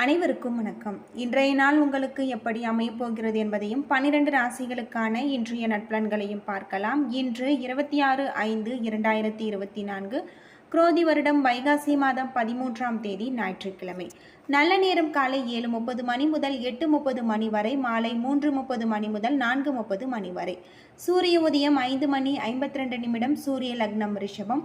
அனைவருக்கும் வணக்கம். இன்றைய நாள் உங்களுக்கு எப்படி அமையப்போகிறது என்பதையும் பன்னிரண்டு ராசிகளுக்கான இன்றைய நட்பலன்களையும் பார்க்கலாம். இன்று இருபத்தி ஆறு ஐந்து இரண்டாயிரத்தி இருபத்தி நான்கு குரோதி வருடம் வைகாசி மாதம் பதிமூன்றாம் தேதி ஞாயிற்றுக்கிழமை. நல்ல நேரம் காலை ஏழு முப்பது மணி முதல் எட்டு முப்பது மணி வரை மாலை மூன்று முப்பது மணி முதல் நான்கு முப்பது மணி வரை. சூரிய உதயம் ஐந்து மணி ஐம்பத்தி ரெண்டு நிமிடம் சூரிய லக்னம் ரிஷபம்.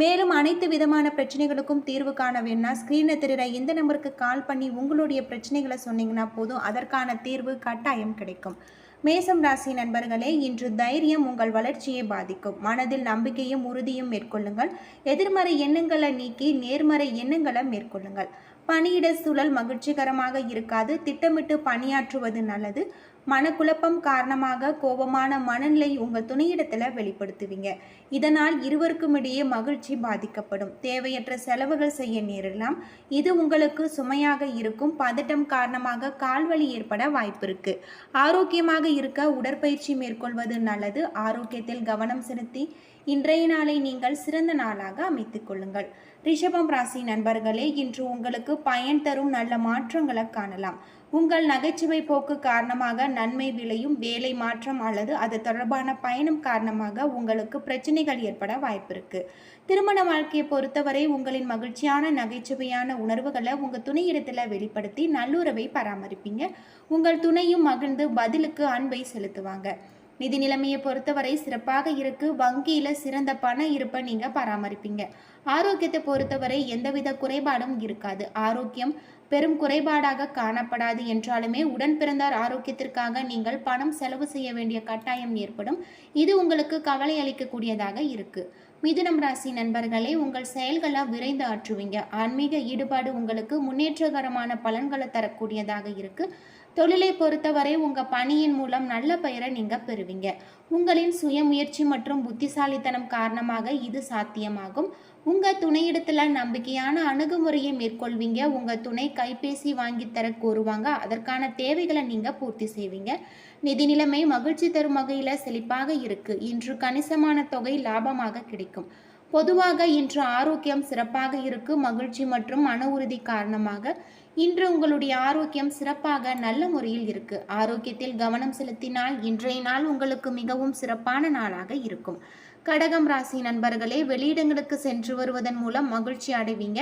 மேலும் அனைத்து விதமான பிரச்சனைகளுக்கும் தீர்வு காண வேணா ஸ்க்ரீனை தெரிகிற இந்த நம்பருக்கு கால் பண்ணி உங்களுடைய பிரச்சனைகளை சொன்னீங்கன்னா போதும். அதற்கான தீர்வு கட்டாயம் கிடைக்கும். மேசம் ராசி நண்பர்களே இன்று தைரியம் உங்கள் வளர்ச்சியை பாதிக்கும். மனதில் நம்பிக்கையும் உறுதியும் மேற்கொள்ளுங்கள். எதிர்மறை எண்ணங்களை நீக்கி நேர்மறை எண்ணங்களை மேற்கொள்ளுங்கள். பணியிட சூழல் மகிழ்ச்சிகரமாக இருக்காது. திட்டமிட்டு பணியாற்றுவது நல்லது. மனக்குழப்பம் காரணமாக கோபமான மனநிலை உங்கள் துணையிடத்தில் வெளிப்படுத்துவீங்க. இதனால் இருவருக்கும் இடையே மகிழ்ச்சி பாதிக்கப்படும். தேவையற்ற செலவுகள் செய்ய நேரலாம் இது உங்களுக்கு சுமையாக இருக்கும். பதட்டம் காரணமாக கால்வலி ஏற்பட வாய்ப்பு இருக்கு. ஆரோக்கியமாக இருக்க உடற்பயிற்சி மேற்கொள்வது நல்லது. ஆரோக்கியத்தில் கவனம் செலுத்தி இன்றைய நாளை நீங்கள் சிறந்த நாளாக அமைத்துக் கொள்ளுங்கள். ரிஷபம் ராசி நண்பர்களே இன்று உங்களுக்கு பயன் தரும் நல்ல மாற்றங்களை காணலாம். உங்கள் நகைச்சுவை போக்கு காரணமாக நன்மை விளையும் வேலை மாற்றம் அல்லது அது தொடர்பான பயணம் காரணமாக உங்களுக்கு பிரச்சனைகள் ஏற்பட வாய்ப்பிருக்கு திருமண வாழ்க்கையை பொறுத்தவரை உங்களின் மகிழ்ச்சியான நகைச்சுவையான உணர்வுகளை உங்கள் துணையிடத்தில் வெளிப்படுத்தி நல்லுறவை பராமரிப்பீங்க. உங்கள் துணையும் மகிழ்ந்து பதிலுக்கு அன்பை செலுத்துவாங்க. நிதி நிலைமையை பொறுத்தவரை சிறப்பாக இருக்கு. வங்கியில சிறந்த பண இருப்பை நீங்க பராமரிப்பீங்க. ஆரோக்கியத்தை பொறுத்தவரை எந்தவித குறைபாடும் இருக்காது. ஆரோக்கியம் பெரும் குறைபாடாக காணப்படாது என்றாலுமே உடன் பிறந்தார் ஆரோக்கியத்திற்காக நீங்கள் பணம் செலவு செய்ய வேண்டிய கட்டாயம் ஏற்படும். இது உங்களுக்கு கவலை அளிக்கக்கூடியதாக இருக்கு. மிதுனம் ராசி நண்பர்களே உங்கள் செயல்களை விரைந்து ஆற்றுவீங்க. ஆன்மீக ஈடுபாடு உங்களுக்கு முன்னேற்றகரமான பலன்களை தரக்கூடியதாக இருக்கு. தொழிலை பொறுத்தவரை உங்கள் பணியின் மூலம் நல்ல பெயரை நீங்கள் பெறுவீங்க. உங்களின் சுயமுயற்சி மற்றும் புத்திசாலித்தனம் காரணமாக இது சாத்தியமாகும். உங்கள் துணையிடத்தில் நம்பிக்கையான அணுகுமுறையை மேற்கொள்வீங்க. உங்கள் துணை கைபேசி வாங்கி தர கோருவாங்க. அதற்கான தேவைகளை நீங்கள் பூர்த்தி செய்வீங்க. நிதி நிலைமை மகிழ்ச்சி தரும் வகையில் செழிப்பாக இருக்கு. இன்று கணிசமான தொகை லாபமாக கிடைக்கும். பொதுவாக இன்று ஆரோக்கியம் சிறப்பாக இருக்கு மகிழ்ச்சி மற்றும் மன உறுதி காரணமாக இன்று உங்களுடைய ஆரோக்கியம் சிறப்பாக நல்ல முறையில் இருக்கு. ஆரோக்கியத்தில் கவனம் செலுத்தினால் இன்றைய நாள் உங்களுக்கு மிகவும் சிறப்பான நாளாக இருக்கும். கடகம் ராசி நண்பர்களே வெளியிடங்களுக்கு சென்று வருவதன் மூலம் மகிழ்ச்சி அடைவீங்க.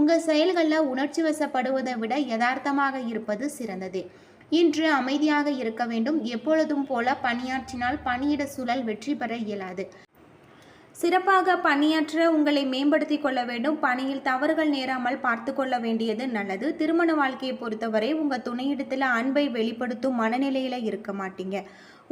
உங்கள் செயல்களில் உணர்ச்சி வசப்படுவதை விட யதார்த்தமாக இருப்பது சிறந்தது. இன்று அமைதியாக இருக்க வேண்டும். எப்பொழுதும் போல பணியாற்றினால் பணியிட சூழல் வெற்றி பெற இயலாது. சிறப்பாக பணியாற்ற உங்களை மேம்படுத்தி கொள்ள வேண்டும். பணியில் தவறுகள் நேராமல் பார்த்து கொள்ள வேண்டியது நல்லது. திருமண வாழ்க்கையை பொறுத்தவரை உங்கள் துணையிடத்தில் அன்பை வெளிப்படுத்தும் மனநிலையில் இருக்க மாட்டீங்க.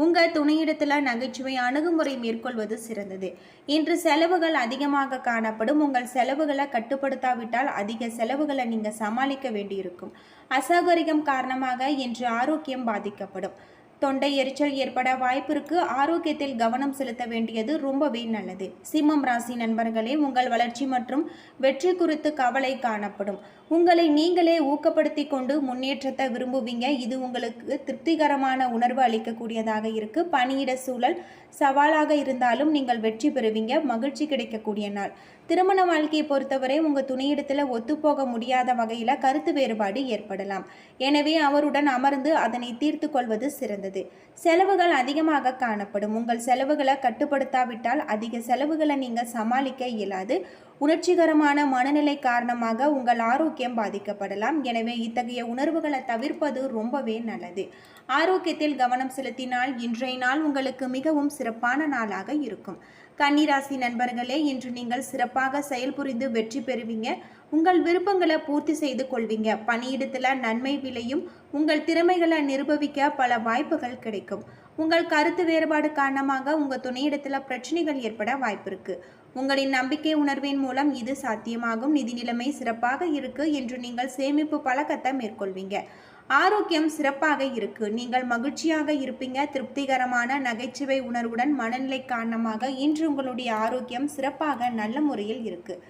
உங்கள் துணையிடத்தில் நகைச்சுவை அணுகுமுறை மேற்கொள்வது சிறந்தது. இன்று செலவுகள் அதிகமாக காணப்படும். உங்கள் செலவுகளை கட்டுப்படுத்தாவிட்டால் அதிக செலவுகளை நீங்கள் சமாளிக்க வேண்டியிருக்கும். அசௌகரியம் காரணமாக இன்று ஆரோக்கியம் பாதிக்கப்படும். தொண்டை எரிச்சல் ஏற்பட வாய்ப்பிற்கு ஆரோக்கியத்தில் கவனம் செலுத்த வேண்டியது ரொம்பவே நல்லது. சிம்மம் ராசி நண்பர்களே உங்கள் வளர்ச்சி மற்றும் வெற்றி குறித்து கவலை காணப்படும். உங்களை நீங்களே ஊக்கப்படுத்தி கொண்டு முன்னேற்றத்தை விரும்புவீங்க. இது உங்களுக்கு திருப்திகரமான உணர்வு அளிக்கக்கூடியதாக இருக்கு. பணியிட சூழல் சவாலாக இருந்தாலும் நீங்கள் வெற்றி பெறுவீங்க. மகிழ்ச்சி கிடைக்கக்கூடிய நாள். திருமண வாழ்க்கையை பொறுத்தவரை உங்கள் துணையிடத்தில் ஒத்துப்போக முடியாத வகையில் கருத்து வேறுபாடு ஏற்படலாம். எனவே அவருடன் அமர்ந்து அதனை தீர்த்து கொள்வது சிறந்தது. செலவுகள் அதிகமாக காணப்படும். உங்கள் செலவுகளை கட்டுப்படுத்தாவிட்டால் அதிக செலவுகளை நீங்கள் சமாளிக்க இயலாது. உணர்ச்சிகரமான மனநிலை காரணமாக உங்கள் ஆரோக்கியம் பாதிக்கப்படலாம். எனவே இத்தகைய உணர்வுகளை தவிர்ப்பது ரொம்பவே நல்லது. ஆரோக்கியத்தில் கவனம் செலுத்தினால் இன்றைய நாள் உங்களுக்கு மிகவும் சிறப்பான நாளாக இருக்கும். கன்னிராசி நண்பர்களே இன்று நீங்கள் சிறப்பாக செயல்புரிந்து வெற்றி பெறுவீங்க. உங்கள் விருப்பங்களை பூர்த்தி செய்து கொள்வீங்க. பணியிடத்தில் நன்மை விளையும். உங்கள் திறமைகளை நிரூபிக்க பல வாய்ப்புகள் கிடைக்கும். உங்கள் கருத்து வேறுபாடு காரணமாக உங்கள் துணையிடத்தில் பிரச்சனைகள் ஏற்பட வாய்ப்பு இருக்கு. உங்களின் நம்பிக்கை உணர்வின் மூலம் இது சாத்தியமாகும். நிதி நிலைமை சிறப்பாக இருக்கு என்று நீங்கள் சேமிப்பு பழக்கத்தை மேற்கொள்வீங்க. ஆரோக்கியம் சிறப்பாக இருக்கு. நீங்கள் மகிழ்ச்சியாக இருப்பீங்க. திருப்திகரமான நகைச்சுவை உணர்வுடன் மனநிலை காரணமாக இன்று உங்களுடைய ஆரோக்கியம் சிறப்பாக நல்ல முறையில் இருக்கு.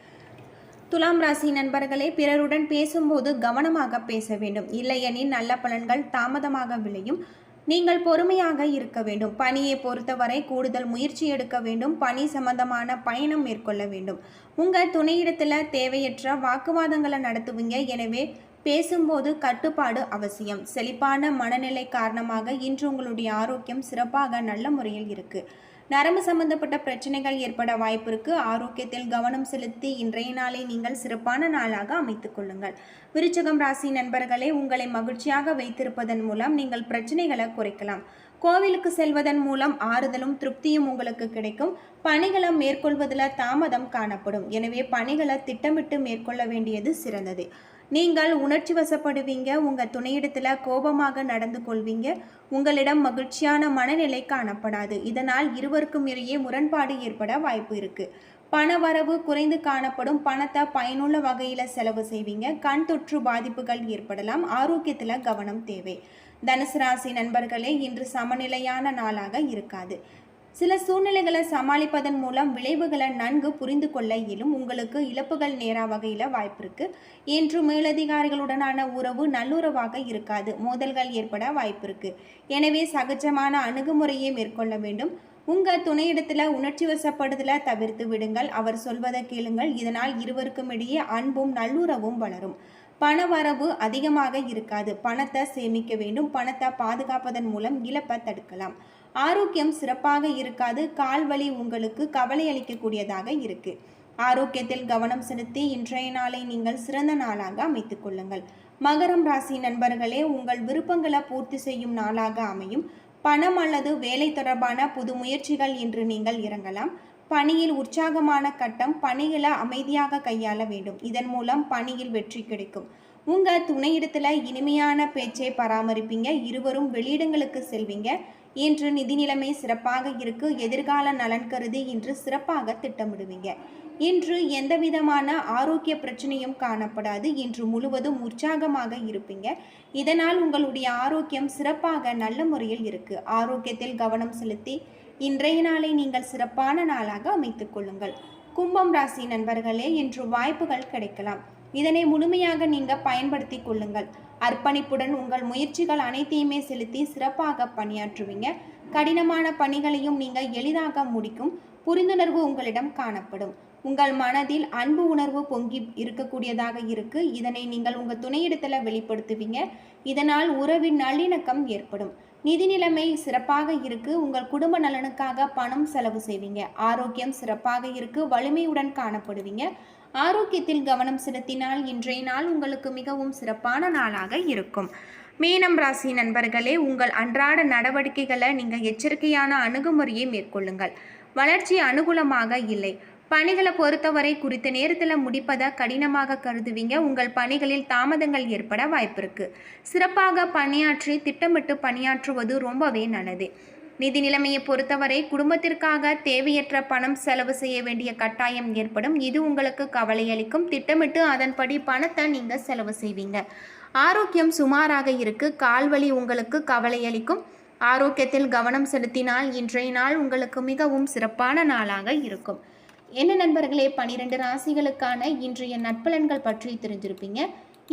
துலாம் ராசி நண்பர்களே பிறருடன் பேசும்போது கவனமாக பேச வேண்டும். இல்லையெனில் நல்ல பலன்கள் தாமதமாக விளையும். நீங்கள் பொறுமையாக இருக்க வேண்டும். பணியை பொறுத்தவரை கூடுதல் முயற்சி எடுக்க வேண்டும். பணி சம்பந்தமான பயணம் மேற்கொள்ள வேண்டும். உங்கள் துணையிடத்தில் தேவையற்ற வாக்குவாதங்களை நடத்துவீங்க. எனவே பேசும்போது கட்டுப்பாடு அவசியம். செழிப்பான மனநிலை காரணமாக இன்று உங்களுடைய ஆரோக்கியம் சிறப்பாக நல்ல முறையில் இருக்குது நரம்பு சம்பந்தப்பட்ட பிரச்சனைகள் ஏற்பட வாய்ப்பு இருக்கு. ஆரோக்கியத்தில் கவனம் செலுத்தி இன்றைய நாளை நீங்கள் சிறப்பான நாளாக அமைத்துக் கொள்ளுங்கள். விருச்சகம் ராசி நண்பர்களே உங்களை மகிழ்ச்சியாக வைத்திருப்பதன் மூலம் நீங்கள் பிரச்சனைகளை குறைக்கலாம். கோவிலுக்கு செல்வதன் மூலம் ஆறுதலும் திருப்தியும் உங்களுக்கு கிடைக்கும். பணிகளை மேற்கொள்வதில் தாமதம் காணப்படும். எனவே பணிகளை திட்டமிட்டு மேற்கொள்ள வேண்டியது சிறந்தது. நீங்கள் உணர்ச்சி வசப்படுவீங்க உங்கள் துணையிடத்தில் கோபமாக நடந்து கொள்வீங்க உங்களிடம் மகிழ்ச்சியான மனநிலை காணப்படாது. இதனால் இருவருக்கும் இடையே முரண்பாடு ஏற்பட வாய்ப்பு இருக்குது பண வரவு குறைந்து காணப்படும் பணத்தை பயனுள்ள வகையில் செலவு செய்வீங்க. கண் தொற்று பாதிப்புகள் ஏற்படலாம். ஆரோக்கியத்தில் கவனம் தேவை. தனுசு ராசி நண்பர்களே இன்று சமநிலையான நாளாக இருக்காது. சில சூழ்நிலைகளை சமாளிப்பதன் மூலம் விளைவுகளை நன்கு புரிந்து கொள்ள இயலும் உங்களுக்கு இழப்புகள் நேரா வகையில் வாய்ப்பு இருக்குது இன்று மேலதிகாரிகளுடனான உறவு நல்லுறவாக இருக்காது. மோதல்கள் ஏற்பட வாய்ப்பு இருக்குது எனவே சகஜமான அணுகுமுறையை மேற்கொள்ள வேண்டும். உங்கள் துணையிடத்தில் உணர்ச்சி வசப்படுதலை தவிர்த்து விடுங்கள். அவர் சொல்வதை கேளுங்கள். இதனால் இருவருக்கும் இடையே அன்பும் நல்லுறவும் வளரும். பண வரவு அதிகமாக இருக்காது. பணத்தை சேமிக்க வேண்டும். பணத்தை பாதுகாப்பதன் மூலம் இழப்பை தடுக்கலாம். ஆரோக்கியம் சிறப்பாக இருக்காது கால்வலி உங்களுக்கு கவலை அளிக்கக்கூடியதாக இருக்கு. ஆரோக்கியத்தில் கவனம் செலுத்தி இன்றைய நாளை நீங்கள் சிறந்த நாளாக அமைத்துக் கொள்ளுங்கள். மகரம் ராசி நண்பர்களே உங்கள் விருப்பங்களை பூர்த்தி செய்யும் நாளாக அமையும். பணம் அல்லது வேலை தொடர்பான புது முயற்சிகள் இன்று நீங்கள் இறங்கலாம். பணியில் உற்சாகமான கட்டம் பணிகளை அமைதியாக கையாள வேண்டும். இதன் மூலம் பணியில் வெற்றி கிடைக்கும். உங்கள் துணையிடத்தில் இனிமையான பேச்சை பராமரிப்பீங்க. இருவரும் வெளியிடங்களுக்கு செல்வீங்க. இன்று நிதி நிலைமை சிறப்பாக இருக்கு எதிர்கால நலன் கருதி இன்று சிறப்பாக திட்டமிடுவீங்க. இன்று எந்த விதமான ஆரோக்கிய பிரச்சனையும் காணப்படாது இன்று முழுவதும் உற்சாகமாக இருப்பீங்க. இதனால் உங்களுடைய ஆரோக்கியம் சிறப்பாக நல்ல முறையில் இருக்கு. ஆரோக்கியத்தில் கவனம் செலுத்தி இன்றைய நாளை நீங்கள் சிறப்பான நாளாக அமைத்துக் கொள்ளுங்கள். கும்பம் ராசி நண்பர்களே இன்று வாய்ப்புகள் கிடைக்கலாம். இதனை முழுமையாக நீங்கள் பயன்படுத்தி கொள்ளுங்கள். அர்ப்பணிப்புடன் உங்கள் முயற்சிகள் அனைத்தையுமே செலுத்தி சிறப்பாக பணியாற்றுவீங்க. கடினமான பணிகளையும் நீங்கள் எளிதாக முடிக்கும். புரிந்துணர்வு உங்களிடம் காணப்படும். உங்கள் மனதில் அன்பு உணர்வு பொங்கி இருக்கக்கூடியதாக இருக்கு. இதனை நீங்கள் உங்கள் துணையிடத்தில் வெளிப்படுத்துவீங்க. இதனால் உறவின் நல்லிணக்கம் ஏற்படும். நிதி நிலைமை சிறப்பாக இருக்கு. உங்கள் குடும்ப நலனுக்காக பணம் செலவு செய்வீங்க. ஆரோக்கியம் சிறப்பாக இருக்கு. வலிமையுடன் காணப்படுவீங்க. ஆரோக்கியத்தில் கவனம் செலுத்தினால் இன்றைய நாள் உங்களுக்கு மிகவும் சிறப்பான நாளாக இருக்கும். மீனம் ராசி நண்பர்களே உங்கள் அன்றாட நடவடிக்கைகளை நீங்கள் எச்சரிக்கையான அணுகுமுறையை மேற்கொள்ளுங்கள். வளர்ச்சி அனுகூலமாக இல்லை. பணிகளை பொறுத்தவரை குறித்த நேரத்தில் முடிப்பதை கடினமாக கருதுவீங்க. உங்கள் பணிகளில் தாமதங்கள் ஏற்பட வாய்ப்பு இருக்குது சிறப்பாக பணியாற்றி திட்டமிட்டு பணியாற்றுவது ரொம்பவே நல்லது. நிதி நிலைமையை பொறுத்தவரை குடும்பத்திற்காக தேவையற்ற பணம் செலவு செய்ய வேண்டிய கட்டாயம் ஏற்படும். இது உங்களுக்கு கவலையளிக்கும் திட்டமிட்டு அதன்படி பணத்தை நீங்கள் செலவு செய்வீங்க. ஆரோக்கியம் சுமாராக இருக்கு. கால்வலி உங்களுக்கு கவலையளிக்கும் ஆரோக்கியத்தில் கவனம் செலுத்தினால் இன்றைய நாள் உங்களுக்கு மிகவும் சிறப்பான நாளாக இருக்கும். என்ன நண்பர்களே பனிரெண்டு ராசிகளுக்கான இன்றைய நட்பலன்கள் பற்றி தெரிஞ்சிருப்பீங்க.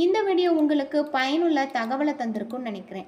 இந்த வீடியோ உங்களுக்கு பயனுள்ள தகவலை தந்திருக்கும்னு நினைக்கிறேன்.